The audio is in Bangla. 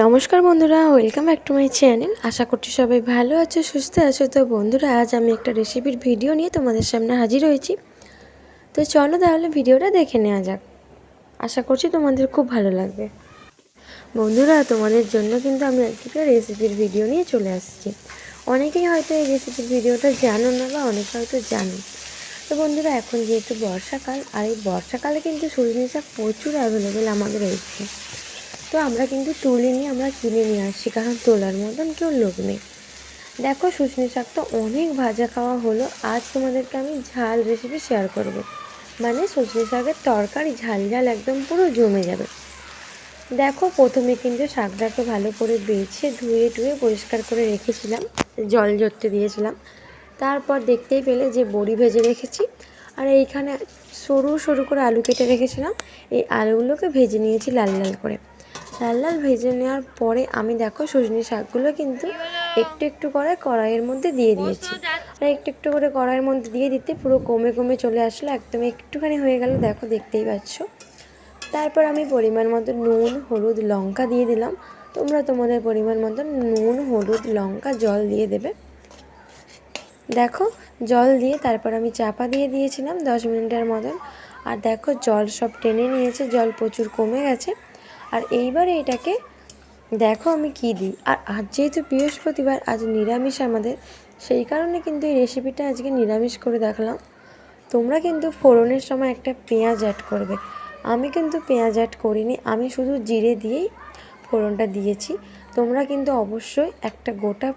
নমস্কার বন্ধুরা welcome back to my channel আশা করছি সবাই ভালো আছো, সুস্থ আছো। তো বন্ধুরা, আজ আমি একটা রেসিপির ভিডিও নিয়ে তোমাদের সামনে হাজির হয়েছি। তো চলো তাহলে ভিডিওটা দেখে নেওয়া যাক। আশা করছি তোমাদের খুব ভালো লাগবে। বন্ধুরা, তোমাদের জন্য কিন্তু আমি একটা রেসিপির ভিডিও নিয়ে চলে আসছি। অনেকেই হয়তো এই রেসিপির ভিডিওটা জানো না বা অনেকে হয়তো জানো। তো বন্ধুরা, এখন যেহেতু বর্ষাকাল, আর এই বর্ষাকালে কিন্তু সজনে শাক প্রচুর অ্যাভেলেবেল আমাদের রয়েছে তো আমরা কিন্তু তুলিনি আমরা কিনে নিয়ে আসছি, কারণ তোলার মতন কেউ লোক নেই। দেখো শুশনি শাক তো অনেক ভাজা খাওয়া হলো, আজ তোমাদেরকে আমি ঝাল রেসিপি শেয়ার করব। মানে সজনে শাকের তরকারি ঝাল ঝাল একদম পুরো জমে যাবে। দেখো প্রথমে কিন্তু শাকটাকে ভালো করে বেছে, ধুয়ে টুয়ে পরিষ্কার করে রেখেছিলাম, জল জড়তে দিয়েছিলাম। তারপর দেখতেই পেলে যে বড়ি ভেজে রেখেছি, আর এইখানে সরু সরু করে আলু কেটে রেখেছিলাম। এই আলুগুলোকে ভেজে নিয়েছি লাল লাল করে। লাল লাল ভেজে নেওয়ার পরে আমি দেখো সজনে শাকগুলো কিন্তু একটু একটু করে কড়াইয়ের মধ্যে দিয়ে দিয়েছি। আর একটু একটু করে কড়াইয়ের মধ্যে দিয়ে দিতে পুরো কমে কমে চলে আসলো একদম একটুখানি হয়ে গেল, দেখো দেখতেই পাচ্ছ। তারপর আমি পরিমাণ মতো নুন, হলুদ, লঙ্কা দিয়ে দিলাম। তোমরা তোমাদের পরিমাণ মতো নুন, হলুদ, লঙ্কা, জল দিয়ে দেবে। দেখো জল দিয়ে তারপর আমি চাপা দিয়ে দিয়েছিলাম দশ মিনিটের মতন। আর দেখো জল সব টেনে নিয়েছে, জল প্রচুর কমে গেছে। আর এইবারে এটাকে দেখো আমি কি দিই। আর আজ যেহেতু বৃহস্পতিবার, আজ নিরামিষ আমাদের, সেই কারণে কিন্তু এই রেসিপিটা আজকে নিরামিষ করে দেখালাম। তোমরা কিন্তু ফোড়নের সময় একটা পেঁয়াজ অ্যাড করবে। আমি কিন্তু পেঁয়াজ অ্যাড করিনি, আমি শুধু জিরে দিয়েই ফোড়নটা দিয়েছি। তোমরা কিন্তু অবশ্যই একটা গোটা